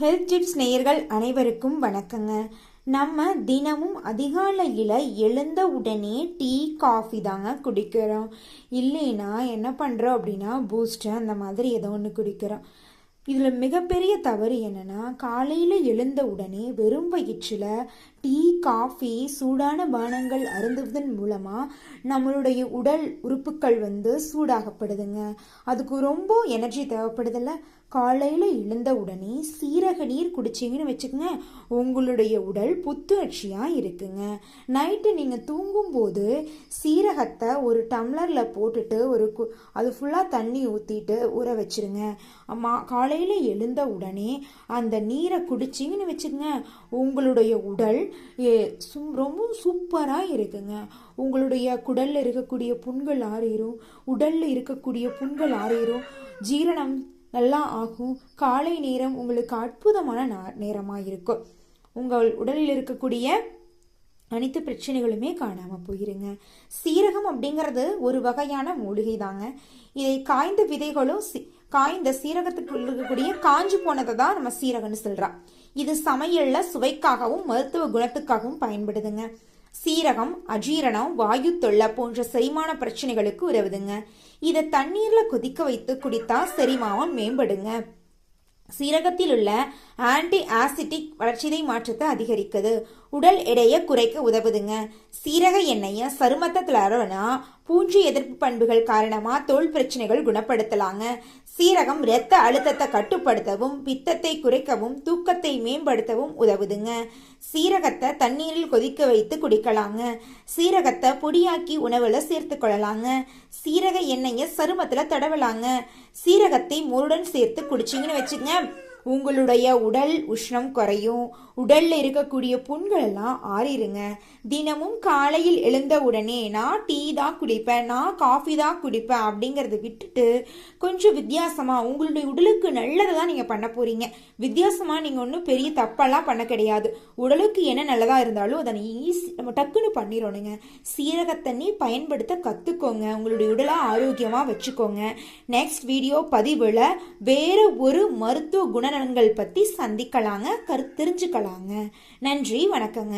Health tips நேயர்கள் அனைவருக்கும் வணக்கங்க. நம்ம தினமும் அதிகாலையில் எழுந்த உடனே டீ காஃபி தாங்க குடிக்கிறோம். இல்லைன்னா என்ன பண்ணுறோம் அப்படின்னா பூஸ்ட்டு அந்த மாதிரி ஏதோ ஒன்று குடிக்கிறோம். இதில் மிகப்பெரிய தவறு என்னென்னா காலையில் எழுந்த உடனே வெறும் வயிற்றில் டீ காஃபி சூடான பானங்கள் அருந்துவதன் மூலமாக நம்மளுடைய உடல் உறுப்புகள் வந்து சூடாகப்படுதுங்க. அதுக்கு ரொம்ப எனர்ஜி தேவைப்படுதில்ல? காலையில் எழுந்த உடனே சீரக நீர் குடிச்சிங்கன்னு வச்சுக்கோங்க உங்களுடைய உடல் புத்துணர்ச்சியாக இருக்குங்க. நைட்டு நீங்கள் தூங்கும்போது சீரகத்தை ஒரு டம்ளரில் போட்டுட்டு ஒரு கு அது ஃபுல்லாக தண்ணி ஊற்றிட்டு ஊற வச்சுருங்க. அம்மா காலையில் எழுந்த உடனே அந்த நீரை குடிச்சிங்கன்னு வச்சுக்கோங்க உங்களுடைய உடல் ரொம்ப சூப்பராக இருக்குங்க. உங்களுடைய குடலில் இருக்கக்கூடிய புண்கள் ஆறிடும் உடலில் இருக்கக்கூடிய புண்கள் ஆறிடும் ஜீரணம் நல்லா ஆகும். காலை நேரம் உங்களுக்கு அற்புதமான நேரமாக இருக்கும். உங்கள் உடலில் இருக்கக்கூடிய அனைத்து பிரச்சனைகளுமே காணாமல் போயிருங்க. சீரகம் அப்படிங்கிறது ஒரு வகையான மூலிகை தாங்க இதை காய்ந்த விதைகளும் காய்ந்த சீரகத்துக்கு இருக்கக்கூடிய காஞ்சி போனதை தான் நம்ம சீரகம்னு சொல்கிறோம் இது சமையலில் சுவைக்காகவும் மருத்துவ குணத்துக்காகவும் பயன்படுதுங்க. சீரகம் அஜீரணம் வாயு தொல்லை போன்ற செரிமான பிரச்சனைகளுக்கு உதவுதுங்க. இதை தண்ணீரில் கொதிக்க வைத்து குடித்தா செரிமானம் மேம்படுங்க. சீரகத்தில் உள்ள ஆன்டி ஆசிட்டிக் வளர்ச்சிதை மாற்றத்தை அதிகரிக்குது. உடல் எடையை குறைக்க உதவுதுங்க. சீரக எண்ணெயை சருமத்தில் அறவனா பூஞ்சி எதிர்ப்பு பண்புகள் காரணமாக தோல் பிரச்சனைகள் குணப்படுத்தலாங்க. சீரகம் இரத்த அழுத்தத்தை கட்டுப்படுத்தவும் பித்தத்தை குறைக்கவும் தூக்கத்தை மேம்படுத்தவும் உதவுதுங்க. சீரகத்தை தண்ணீரில் கொதிக்க வைத்து குடிக்கலாங்க. சீரகத்தை பொடியாக்கி உணவுல சேர்த்து கொள்ளலாங்க. சீரக எண்ணெயை சருமத்துல தடவலாங்க. சீரகத்தை மோருடன் சேர்த்து குடிச்சிங்கன்னு வச்சுங்க. உங்களுடைய உடல் உஷ்ணம் குறையும். உடல்ல இருக்கக்கூடிய புண்கள் எல்லாம் ஆறிடுங்க தினமும் காலையில் எழுந்த உடனே நான் டீ தான் குடிப்பேன் நான் காஃபி தான் குடிப்பேன் அப்படிங்கறத விட்டுட்டு கொஞ்சம் வித்தியாசமா உங்களுடைய உடலுக்கு நல்லதை தான் நீங்க பண்ண போறீங்க. வித்தியாசமா நீங்க ஒன்றும் பெரிய தப்பெல்லாம் பண்ண கிடையாது. உடலுக்கு என்ன நல்லதா இருந்தாலும் அதை ஈஸி நம்ம டக்குன்னு பண்ணிடணுங்க சீரக தண்ணி பயன்படுத்த கத்துக்கோங்க. உங்களுடைய உடலை ஆரோக்கியமா வச்சுக்கோங்க. நெக்ஸ்ட் வீடியோ பதிவில் வேற ஒரு மருத்துவ குணநலன்கள் பற்றி சந்திக்கலாங்க. கரு தெரிஞ்சுக்கலாங்க. நன்றி வணக்கங்க.